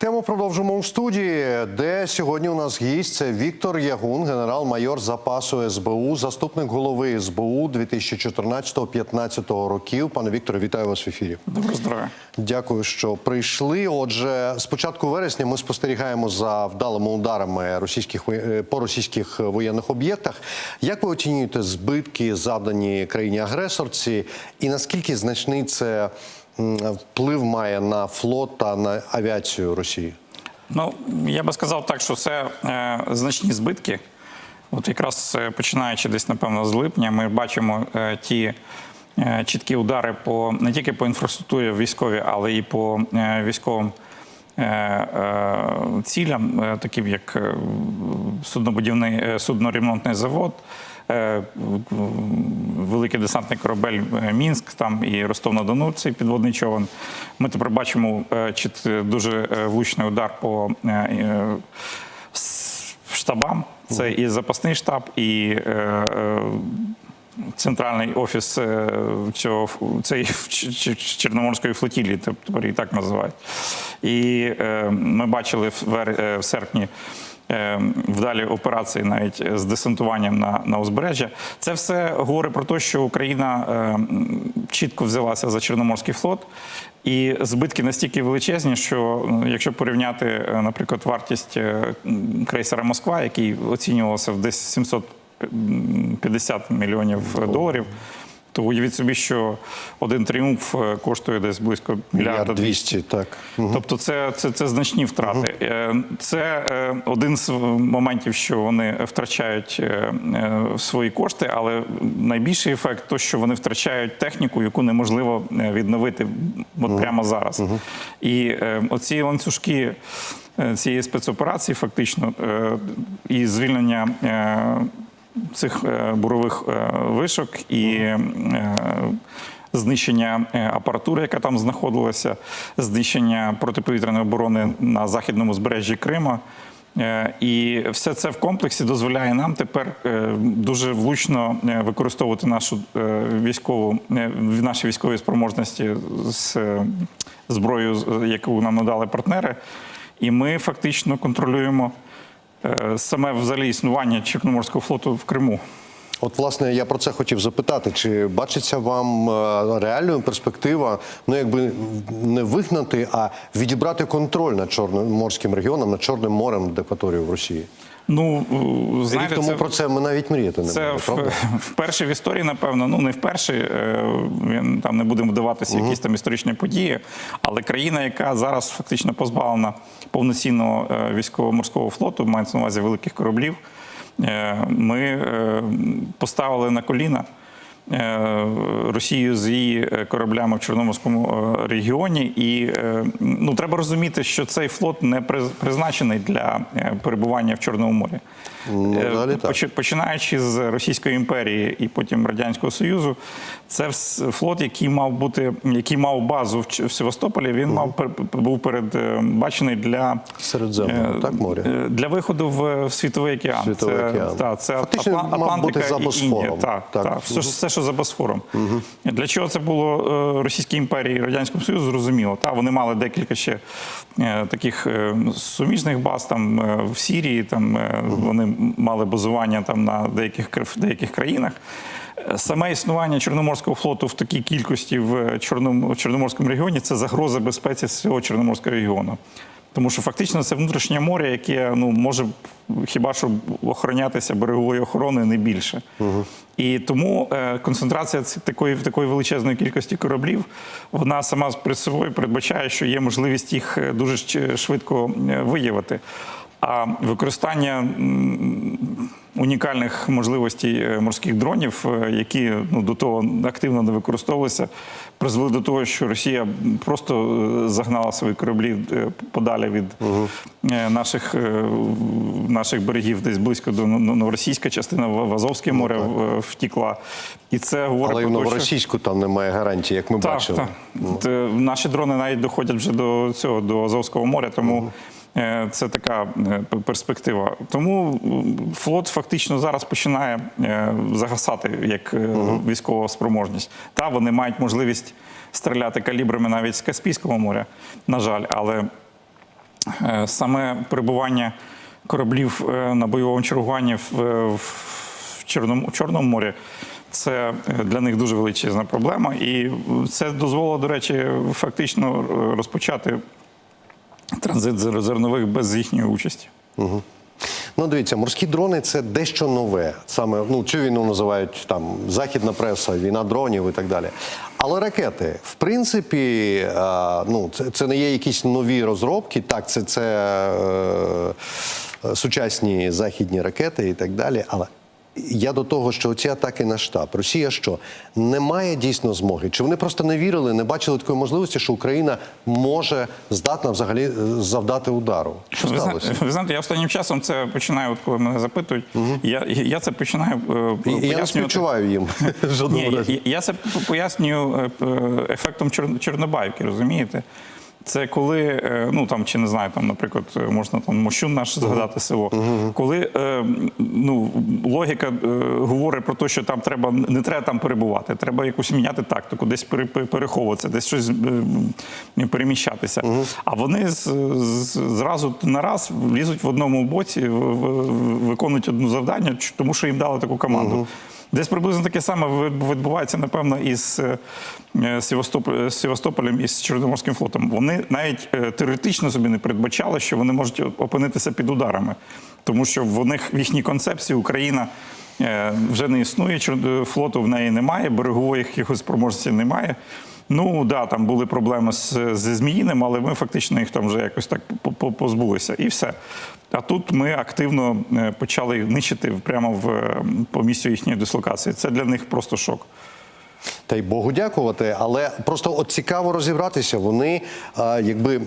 Тему продовжимо у студії, де сьогодні у нас гість це Віктор Ягун, генерал-майор запасу СБУ, заступник голови СБУ 2014-2015 років. Пане Вікторе, вітаю вас в ефірі. Доброго здоров'я. Дякую, що прийшли. Отже, з початку вересня ми спостерігаємо за вдалими ударами російських е, по російських воєнних об'єктах. Як ви оцінюєте збитки, завдані країні агресорці, і наскільки значний це вплив має на флот та на авіацію Росії? Ну я би сказав так, що це е, значні збитки. От якраз е, починаючи десь, напевно, з липня, ми бачимо е, ті е, чіткі удари по не тільки по інфраструктурі військовій, але і по е, військовим е, е, цілям, е, таким як е, суднобудівний е, судноремонтний завод. Е, Великий десантний корабель е, Мінськ, там і Ростов-на-Дону, цей підводний човен. Ми тепер бачимо е, дуже влучний удар по штабам. Це і запасний штаб, і центральний офіс цього Ч- Чорноморської флотілії, тепер її так називають. І ми бачили в серпні. Е, Вдалі операції навіть з десантуванням на, на узбережжя. Це все говорить про те, що Україна е, чітко взялася за Чорноморський флот, і збитки настільки величезні, що ну, якщо порівняти, е, наприклад, вартість е, крейсера Москва, який оцінювався в десь 750 мільйонів доларів. То уявіть собі, що один тріумф е, коштує десь близько мільярда Мільярд двісті, так. Тобто це, це, це значні втрати. Е, Це е, один з моментів, що вони втрачають свої кошти, але найбільший ефект то, що вони втрачають техніку, яку неможливо відновити от прямо зараз. І оці ланцюжки цієї спецоперації, фактично, і звільнення. Цих е, бурових е, вишок і е, знищення апаратури, яка там знаходилася, знищення протиповітряної оборони на західному збережжі Крима. І все це в комплексі дозволяє нам тепер дуже влучно використовувати нашу військову наші військові спроможності з зброєю, яку нам надали партнери. І ми фактично контролюємо саме взагалі існування Чорноморського флоту в Криму. От, власне, я про це хотів запитати. Чи бачиться вам е, реальною перспектива, ну якби не вигнати, а відібрати контроль над Чорноморським регіоном, над Чорним морем де в Росії? Ну Рік тому це... про це ми навіть мріяти не Це в, вперше в історії, напевно, ну не вперше, е, там не будемо вдаватися угу. якісь там історичні події, але країна, яка зараз фактично позбавлена повноцінного е, військово-морського флоту, мається на увазі великих кораблів, е, ми е, поставили на коліна. Е, Росію з її е, кораблями в Чорноморському е, регіоні, і ну треба розуміти, що цей флот не призначений для перебування в Чорному морі. Ну, Починаючи з Російської імперії і потім Радянського Союзу, це флот, який мав бути, який мав базу в Севастополі. Він мав був передбачений для Середземного, е, так, моря? для виходу в, світовий океан. Світовий це. Та, це Фактично, Атла- мав Атлантика бути за і. Індія. Так, Так. так. Все, все, що за Босфором. Для чого це було е, Російській імперії і Радянському Союзу, зрозуміло. Та, вони мали декілька ще е, таких е, суміжних баз там в Сірії, там е, вони мали базування там на деяких, деяких країнах. Саме існування Чорноморського флоту в такій кількості в Чорноморському регіоні це загроза безпеці всього Чорноморського регіону. Тому що фактично це внутрішнє море, яке ну може хіба що охоронятися береговою охороною не більше. І тому е, концентрація такої такої величезної кількості кораблів, вона сама при собою передбачає, що є можливість їх е, дуже швидко е, виявити. А використання унікальних можливостей е, морських дронів, е, які ну, до того активно не використовувалися, призвели до того, що Росія просто е, загнала свої кораблі подалі від е, наших, наших берегів, десь близько до ну, новоросійська частина в Азовське море е, втікла. І це говорить Але і в новоросійську там немає гарантії, як ми Так, бачили. так. Е, Наші дрони навіть доходять вже до цього до Азовського моря, тому е, це така е, перспектива. Тому флот фактично зараз починає е, загасати як е, військова спроможність. Та вони мають можливість стріляти калібрами навіть з Каспійського моря, на жаль, але Е, Саме перебування кораблів е, на бойовому чергуванні в, е, Чорному, морі це е, для них дуже величезна проблема. І це дозволило, до речі, фактично е, розпочати транзит зернових без їхньої участі. Ну, дивіться, морські дрони це дещо нове. Саме ну цю війну називають там західна преса, війна дронів і так далі. Але ракети, в принципі, е, ну це, це не є якісь нові розробки. Так, це, це е, сучасні західні ракети і так далі. Але я до того, що ці атаки на штаб, Росія що не має дійсно змоги? Чи вони просто не вірили, не бачили такої можливості, що Україна може здатна взагалі е, завдати удару? Що Ви, сталося? ви знаєте, я останнім часом це починаю, от коли мене запитують, я, я це починаю е, І- і Я не співчуваю їм Ні, я, я це пояснюю е, ефектом Чор- Чорнобаївки, розумієте? Це коли, е, ну там чи не знаю, там, наприклад, е, можна там Мощун наш згадати село. Коли е, ну, логіка говорить про те, що там треба не треба там перебувати, треба якусь міняти тактику, десь пере- пере- переховуватися, десь щось переміщатися. А вони з, з- зразу на раз лізуть в одному боці, в- в- виконують одне завдання, тому що їм дали таку команду. Десь приблизно таке саме відбувається, напевно, із е, Севастополь- Севастополем і з Чорноморським флотом. Вони навіть е, теоретично собі не передбачали, що вони можуть опинитися під ударами, тому що в них в їхній концепції Україна. е, Вже не існує, флоту в неї немає, берегової якихось спроможності немає. Ну да, там були проблеми з, зі Зміїним, але ми фактично їх там вже якось так по- по- позбулися. І все. А тут ми активно е, почали нищити прямо в, е, по місцю їхньої дислокації. Це для них просто шок. Та й Богу дякувати, але просто от цікаво розібратися. Вони а, якби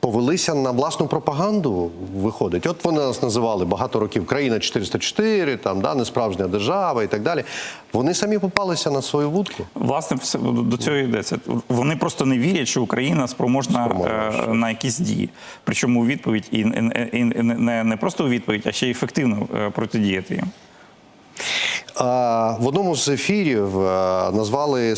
повелися на власну пропаганду. Виходить, от вони нас називали багато років країна 404, там да несправжня держава і так далі. Вони самі попалися на свою вудку. Власне, все до цього йдеться. Вони просто не вірять, що Україна спроможна Спроможна, е, на якісь дії. Причому у відповідь і не, не просто у відповідь, а ще й ефективно е, протидіяти їм. В одному з ефірів е, назвали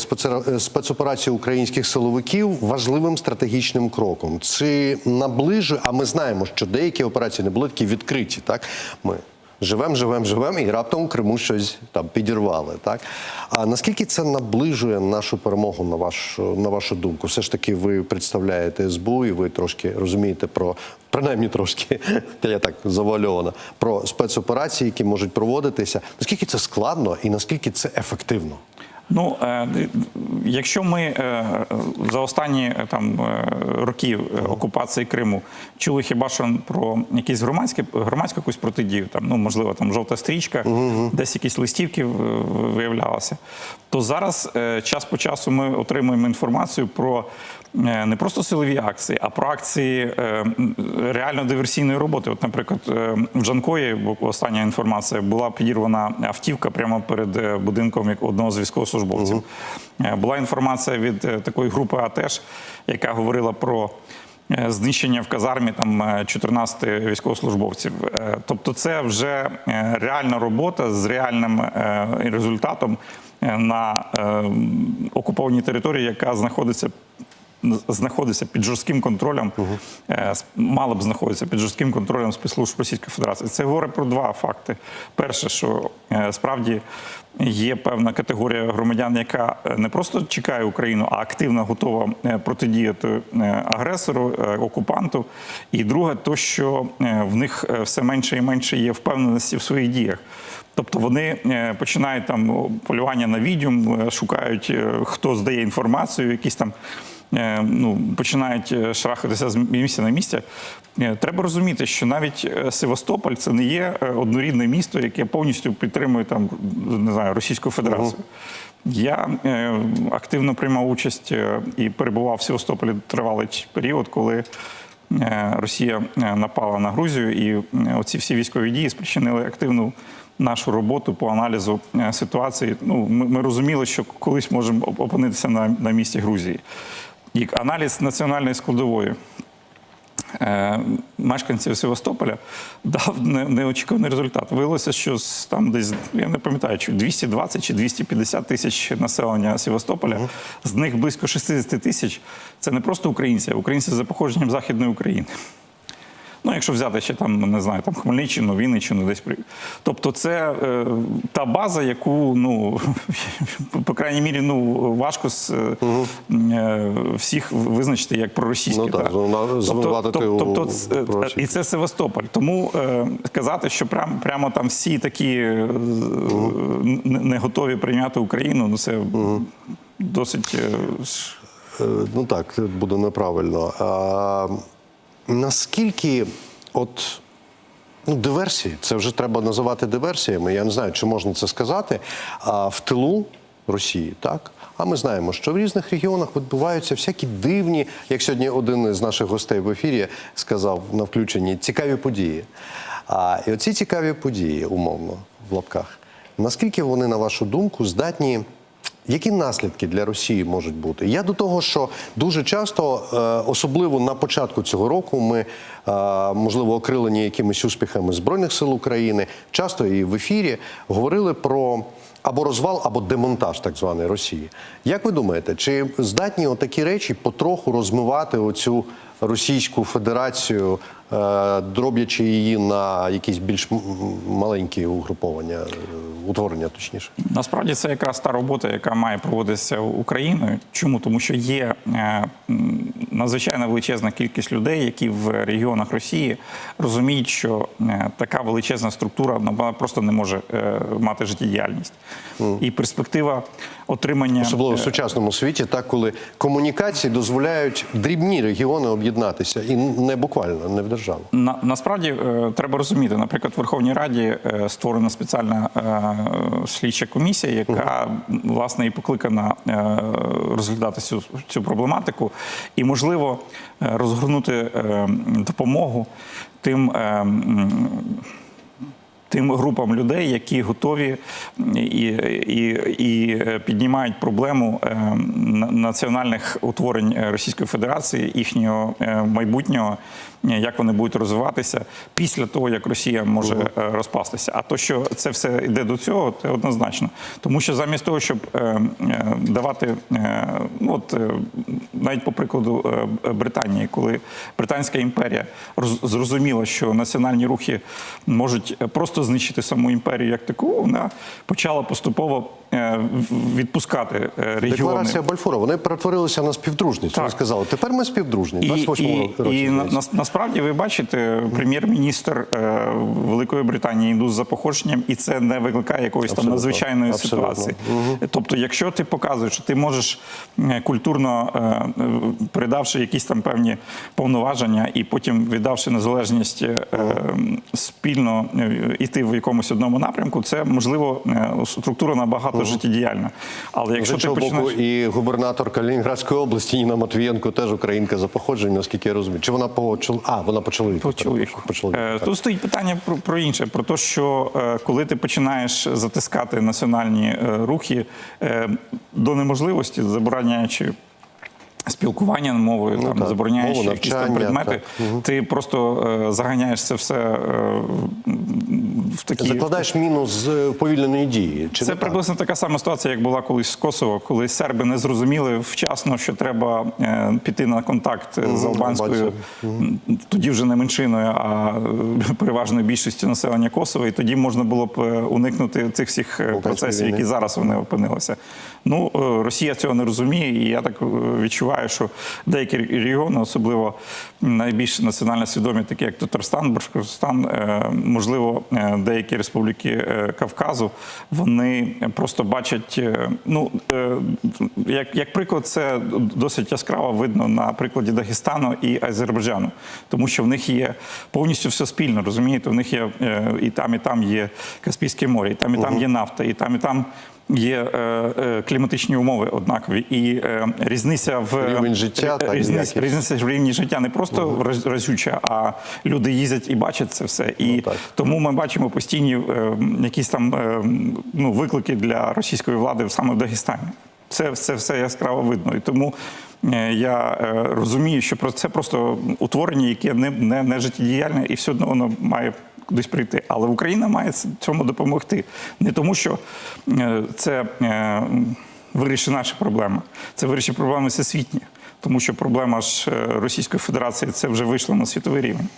спецоперацію українських силовиків важливим стратегічним кроком. Це наближує, а ми знаємо, що деякі операції не були такі відкриті. Так ми живемо, живемо, живемо, і раптом Криму щось там підірвали. Так а наскільки це наближує нашу перемогу на вашу на вашу думку? Все ж таки, ви представляєте СБУ, і ви трошки розумієте про принаймні трошки, та я так завуальовано, про спецоперації, які можуть проводитися. Наскільки це складно і наскільки це ефективно? Ну, е, якщо ми е, за останні е, там роки окупації Криму чули хіба що про якісь громадські громадську якусь протидію, там ну можливо там жовта стрічка, десь якісь листівки виявлялися, то зараз час по часу ми отримуємо інформацію про не просто силові акції, а про акції е, реально диверсійної роботи. От, наприклад, е, в Жанкої, остання інформація, була підірвана автівка прямо перед е, будинком одного з військовослужбовців. Е, Була інформація від е, такої групи АТЕШ, яка говорила про. е, Знищення в казармі там е, 14 військовослужбовців. Е, Тобто, це вже е, реальна робота з реальним е, результатом е, на е, окупованій території, яка знаходиться знаходиться під жорстким контролем, с- мала б знаходитися під жорстким контролем спецслужб Російської Федерації. Це говорить про два факти. Перше, що е, справді є певна категорія громадян, яка е, не просто чекає Україну, а активно готова протидіяти агресору, окупанту. І друге, то що в них все менше і менше є впевненості в своїх діях. Тобто вони починають там полювання на відьом, шукають, хто здає інформацію, якісь там ну, починають е, шарахатися з місця на місце. Е, Треба розуміти, що навіть е, Севастополь це не є е, однорідне місто, яке повністю підтримує там не знаю Російську Федерацію. Я е, активно приймав участь е, і перебував в Севастополі тривалий період, коли е, Росія е, напала на Грузію, і е, оці всі військові дії спричинили активну нашу роботу по аналізу е, ситуації. Ну, ми, ми розуміли, що колись можемо опинитися на, на місці Грузії. І аналіз національної складової е, мешканців Севастополя дав не- неочікуваний результат. Виявилося, що там десь, я не пам'ятаю, чи 220 чи 250 тисяч населення Севастополя, з них близько 60 тисяч це не просто українці, а українці за походженням Західної України. Якщо взяти ще там, не знаю, там Хмельниччину, Вінниччину, десь при. Тобто, це е, та база, яку, ну, по крайній мірі, ну, важко з, е, всіх визначити як проросійські. Ну, так, так. звинуватити у тобто, ц- і це Севастополь. Тому е, сказати, що прям, прямо там всі такі е, н- не готові прийняти Україну, ну це досить. е, Е, Ну так, це буде неправильно. А, наскільки от. Ну, диверсії, це вже треба називати диверсіями. Я не знаю, чи можна це сказати. А в тилу Росії, так? А ми знаємо, що в різних регіонах відбуваються всякі дивні, як сьогодні один з наших гостей в ефірі сказав на включенні, цікаві події. А і оці цікаві події, умовно, в лапках, наскільки вони, на вашу думку, здатні які наслідки для Росії можуть бути? Я до того, що дуже часто, е, особливо на початку цього року, ми е, можливо окрилені якимись успіхами збройних сил України, часто і в ефірі говорили про або розвал, або демонтаж так званої Росії. Як ви думаєте, чи здатні отакі речі потроху розмивати оцю Російську Федерацію, дроблячи її на якісь більш маленькі угруповання, е, утворення точніше? Насправді це якраз та робота, яка має проводитися Україною. Чому? Тому що є е, надзвичайно величезна кількість людей, які в регіонах Росії розуміють, що е, така величезна структура ну, вона просто не може е, мати життєдіяльність. І перспектива отримання Особливо в сучасному світі, так коли комунікації дозволяють дрібні регіони об'єднатися, і не буквально, не в державу. На, насправді е, треба розуміти, наприклад, в Верховній Раді е, створена спеціальна е, слідча комісія, яка власне і покликана розглядати цю, цю проблематику, і можливо розгорнути допомогу тим. Тим групам людей, які готові і, і, і е, піднімають проблему е, національних утворень е, Російської Федерації, їхнього майбутнього, як вони будуть розвиватися після того, як Росія може розпастися. А то, що це все йде до цього, це однозначно. Тому що замість того, щоб давати, ну, от навіть по прикладу Британії, коли Британська імперія зрозуміла, що національні рухи можуть просто знищити саму імперію як таку, вона почала поступово е, відпускати е, регіони. Декларація Бальфура, вони перетворилися на співдружність. Вони сказали, тепер ми співдружні. І, 28 і, році. і на, насправді ви бачите, прем'єр-міністр е, Великої Британії індус за походженням, і це не викликає якоїсь там надзвичайної Абсолютно. ситуації. Тобто, якщо ти показуєш, що ти можеш е, культурно е, передавши якісь там певні повноваження, і потім віддавши незалежність е, спільно е, іти в якомусь одному напрямку, це можливо е, структура набагато життєдіяльна. Але якщо ти іншого боку, і губернатор Калінінградської області Ніна Матвієнко теж українка за походженням, наскільки я розумію. Чи вона по. А, вона по чоловіку. По чоловіку. По чоловіку. Е. Тут стоїть питання про, про інше: про те, що е, коли ти починаєш затискати національні е, рухи е, до неможливості, забороняючи. Спілкування мовою, там, Ну так. забороняючи Мову, якісь там предмети, ти просто е, заганяєш це все е, в такі Закладаєш мінус з повільненої дії. Чи це не так? приблизно така сама ситуація, як була колись з Косово, коли серби не зрозуміли вчасно, що треба е, піти на контакт з албанською, м, тоді вже не меншиною, а е, переважною більшістю населення Косова, і тоді можна було б е, уникнути цих всіх е, процесів, війни. які зараз вони опинилися. Ну, Росія цього не розуміє, і я так е, відчуваю, що деякі регіони, особливо найбільш національно свідомі, такі як Татарстан, Башкортостан, е, можливо, е, деякі республіки е, Кавказу, вони просто бачать. Ну як, як приклад, це досить яскраво видно на прикладі Дагестану і Азербайджану, тому що в них є повністю все спільно, розумієте? В них є і там, і там є Каспійське море, і там, і там є нафта, і там, і там. Є е, е, кліматичні умови однакові, і е, різниця в Рівень життя, так, різниця, різниця в рівні життя не просто роз- разюча, а люди їздять і бачать це все. І так. тому ми бачимо постійні е, якісь там е, ну, виклики для російської влади саме в Дагестані. Це, це все яскраво видно. І тому е, я е, розумію, що про це просто утворення, яке не, не, не життєдіяльне, і все одно воно має кудись прийти. Але Україна має цьому допомогти. Не тому, що е, це е, вирішить наші проблеми, це вирішить проблеми всесвітні. Тому що проблема ж е, Російської Федерації це вже вийшло на світовий рівень.